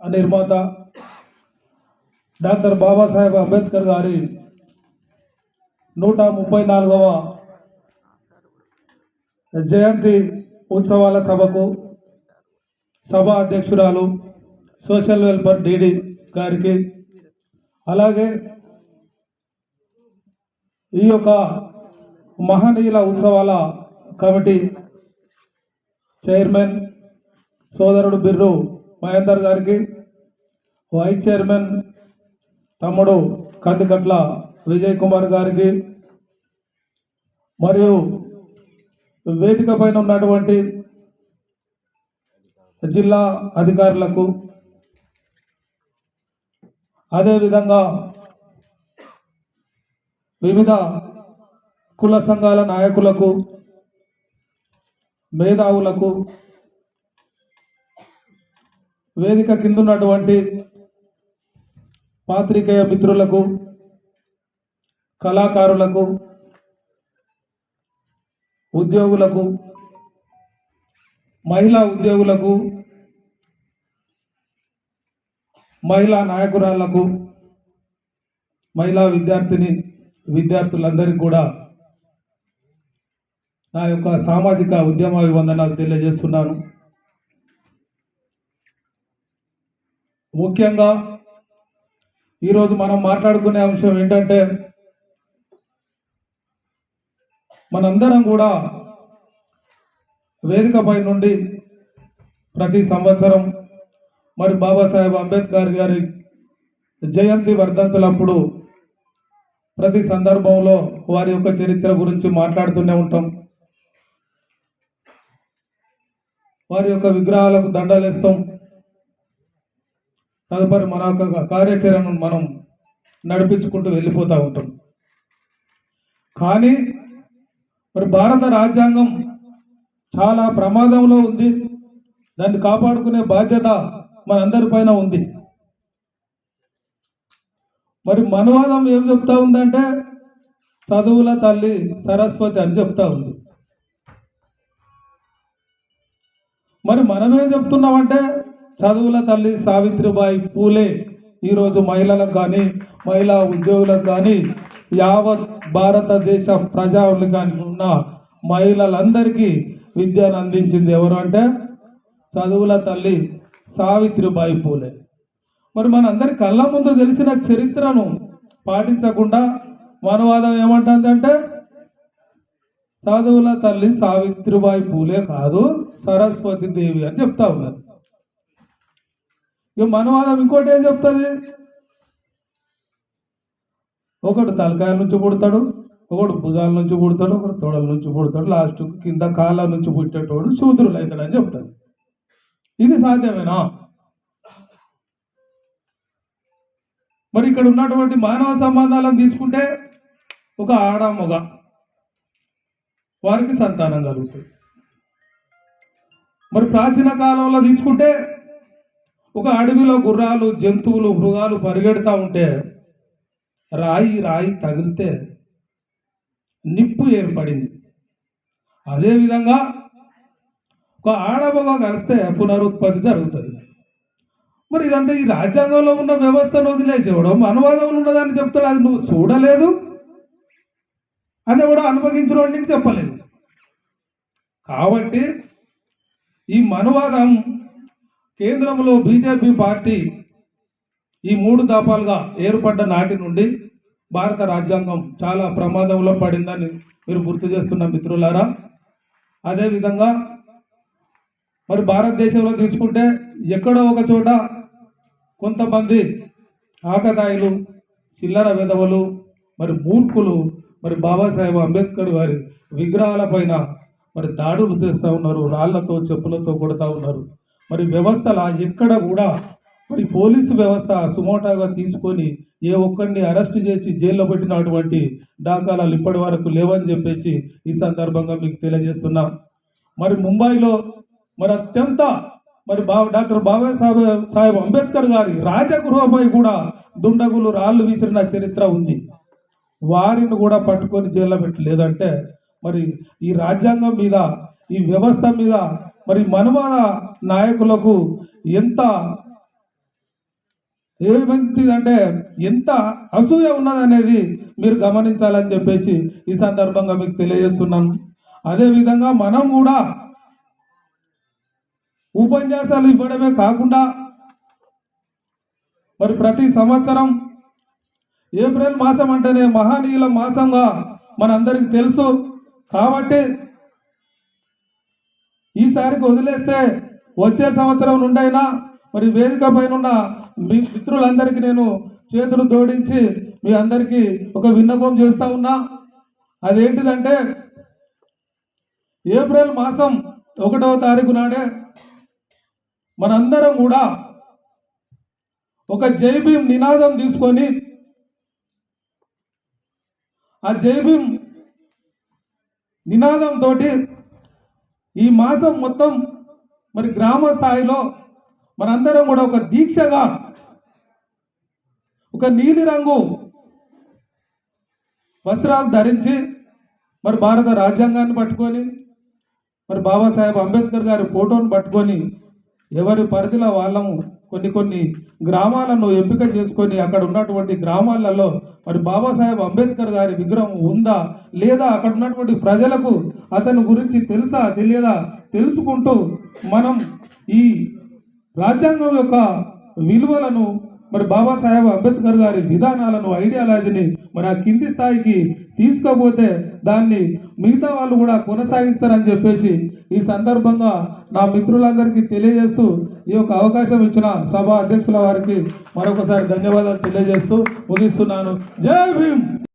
నిర్మాత డాక్టర్ బాబాసాహెబ్ అంబేద్కర్ గారి నూట ముప్పై నాలుగవ జయంతి ఉత్సవాల సభకు సభ అధ్యక్షురాలు సోషల్ వెల్ఫేర్ డీడీ గారికి అలాగే ఈ యొక్క మహనీయుల ఉత్సవాల కమిటీ చైర్మన్ సోదరుడు బిర్రు మహేందర్ గారికి వైస్ చైర్మన్ తమ్ముడు కందికట్ల విజయ్ కుమార్ గారికి మరియు వేదిక పైన ఉన్నటువంటి జిల్లా అధికారులకు. అదేవిధంగా వివిధ కుల సంఘాల నాయకులకు మేధావులకు వేదిక కింద ఉన్నటువంటి పాత్రికేయ మిత్రులకు కళాకారులకు ఉద్యోగులకు మహిళా ఉద్యోగులకు మహిళా నాయకురాళ్ళకు మహిళా విద్యార్థిని విద్యార్థులందరికీ కూడా నా యొక్క సామాజిక ఉద్యమ అభివందనాలు తెలియజేస్తున్నాను. ముఖ్యంగా ఈరోజు మనం మాట్లాడుకునే అంశం ఏంటంటే మనందరం కూడా వేదికపై నుండి ప్రతి సంవత్సరం మరి బాబాసాహెబ్ అంబేద్కర్ గారి జయంతి వర్ధంతులప్పుడు ప్రతి సందర్భంలో వారి యొక్క చరిత్ర గురించి మాట్లాడుతూనే ఉంటాం. వారి యొక్క విగ్రహాలకు దండలేస్తాం. తదుపరి మన యొక్క కార్యాచరణను మనం నడిపించుకుంటూ వెళ్ళిపోతూ ఉంటాం. కానీ మరి భారత రాజ్యాంగం చాలా ప్రమాదంలో ఉంది. దాన్ని కాపాడుకునే బాధ్యత మనందరిపైన ఉంది. మరి మనవాదం ఏం చెప్తా ఉందంటే చదువుల తల్లి సరస్వతి అని చెప్తా ఉంది. మరి మనమేం చెప్తున్నామంటే చదువుల తల్లి సావిత్రిబాయి పూలే ఈరోజు మహిళలకు కానీ మహిళా ఉద్యోగులకు కానీ యావత్ భారతదేశ ప్రజానికానికి ఉన్న మహిళలందరికీ విద్యను అందించింది ఎవరు అంటే చదువుల తల్లి సావిత్రిబాయి పూలే. మరి మనందరి కళ్ళ ముందు తెలిసిన చరిత్రను పాటించకుండా మనవాదం ఏమంటుందంటే చదువుల తల్లి సావిత్రిబాయి పూలే కాదు సరస్వతి దేవి అని చెప్తా ఉన్నారు. ఇక మనవాదం ఇంకోటి ఏం చెప్తుంది? ఒకడు తలకాయల నుంచి పుడతాడు ఒకడు భుజాల నుంచి పుడతాడు ఒకడు తోడల నుంచి పుడతాడు లాస్ట్ కింద కాళ్ళ నుంచి పుట్టేటోడు శూద్రులు అవుతాడు అని చెప్తాడు ఇది సాధ్యమేనా? మరి ఇక్కడ ఉన్నటువంటి మానవ సంబంధాలను తీసుకుంటే ఒక ఆడ మగ వారికి సంతానం కలుగుతుంది. మరి ప్రాచీన కాలంలో తీసుకుంటే ఒక అడవిలో గుర్రాలు జంతువులు మృగాలు పరిగెడతా ఉంటే రాయి రాయి తగిలితే నిప్పు ఏర్పడింది. అదేవిధంగా ఒక ఆడమగ కలిస్తే పునరుత్పత్తి జరుగుతుంది. మరి ఇదంతా ఈ రాజ్యాంగంలో ఉన్న వ్యవస్థను వదిలేసేవడం అనువాదంలో ఉన్నదాన్ని చెప్తాడు అది నువ్వు చూడలేదు అని కూడా అనుభవించిన నీకు చెప్పలేదు. కాబట్టి ఈ మనువాదం కేంద్రంలో బీజేపీ పార్టీ ఈ మూడు దాపాలుగా ఏర్పడ్డ నాటి నుండి భారత రాజ్యాంగం చాలా ప్రమాదంలో పడిందని మీరు గుర్తు చేస్తున్న మిత్రులారా. అదేవిధంగా మరి భారతదేశంలో తీసుకుంటే ఎక్కడో ఒక చోట కొంతమంది ఆకతాయిలు చిల్లర విధవలు మరి మూర్ఖులు మరి బాబాసాహెబ్ అంబేద్కర్ గారి విగ్రహాల మరి దాడులు చేస్తూ ఉన్నారు రాళ్ళతో చెప్పులతో కొడతా ఉన్నారు. మరి వ్యవస్థల ఎక్కడ కూడా మరి పోలీసు వ్యవస్థ సుమోటాగా తీసుకొని ఏ ఒక్కరిని అరెస్ట్ చేసి జైల్లో పెట్టినటువంటి దాఖలాలు ఇప్పటి వరకు లేవని చెప్పేసి ఈ సందర్భంగా మీకు తెలియజేస్తున్నాం. మరి ముంబైలో మరి అత్యంత మరి బా డాక్టర్ బాబాసాహెబ్ సాహెబ్ అంబేద్కర్ గారి రాజగృహపై కూడా దుండగులు రాళ్ళు విసిరిన చరిత్ర ఉంది. వారిని కూడా పట్టుకొని జైల్లో పెట్టలేదంటే మరి ఈ రాజ్యాంగం మీద ఈ వ్యవస్థ మీద మరి మనమాన నాయకులకు ఎంత ఏమంటిదంటే ఎంత అసూయ ఉన్నదనేది మీరు గమనించాలని చెప్పేసి ఈ సందర్భంగా మీకు తెలియజేస్తున్నాను. అదేవిధంగా మనం కూడా ఉపన్యాసాలు ఇవ్వడమే కాకుండా మరి ప్రతి సంవత్సరం ఏప్రిల్ మాసం అంటేనే మహానీయుల మాసంగా మనందరికి తెలుసు. కాబట్టి ఈసారికి వదిలేస్తే వచ్చే సంవత్సరం నుండైనా మరి వేదిక పైన ఉన్న మీ మిత్రులందరికీ నేను చేతులు జోడించి మీ అందరికీ ఒక విన్నపం చేస్తా ఉన్నా. అదేంటిదంటే ఏప్రిల్ మాసం ఒకటవ తారీఖు నాడే మనందరం కూడా ఒక జై భీమ్ నినాదం తీసుకొని ఆ జై భీమ్ నినాదంతో ఈ మాసం మొత్తం మరి గ్రామ స్థాయిలో మనందరం కూడా ఒక దీక్షగా ఒక నీలిరంగు వస్త్రాలు ధరించి మరి భారత రాజ్యాంగాన్ని పట్టుకొని మరి బాబాసాహెబ్ అంబేద్కర్ గారి ఫోటోను పట్టుకొని ఎవరి పరిధిలో వాళ్ళము కొన్ని కొన్ని గ్రామాలను ఎంపిక చేసుకొని అక్కడ ఉన్నటువంటి గ్రామాలలో మరి బాబాసాహెబ్ అంబేద్కర్ గారి విగ్రహం ఉందా లేదా అక్కడ ఉన్నటువంటి ప్రజలకు అతని గురించి తెలుసా తెలియదా? తెలుసుకుంటూ మనం ఈ రాజ్యాంగం యొక్క విలువలను మరి బాబాసాహెబ్ అంబేద్కర్ గారి విధానాలను ఐడియాలజీని మరి ఆ కింది స్థాయికి తీసుకపోతే దాన్ని మిగతా వాళ్ళు కూడా కొనసాగిస్తారని చెప్పేసి ఈ సందర్భంగా నా మిత్రులందరికీ తెలియజేస్తూ ఈ యొక్క అవకాశం ఇచ్చిన సభ అధ్యక్షుల వారికి మరొకసారి ధన్యవాదాలు తెలియజేస్తూ ముగిస్తున్నాను. జై భీమ్!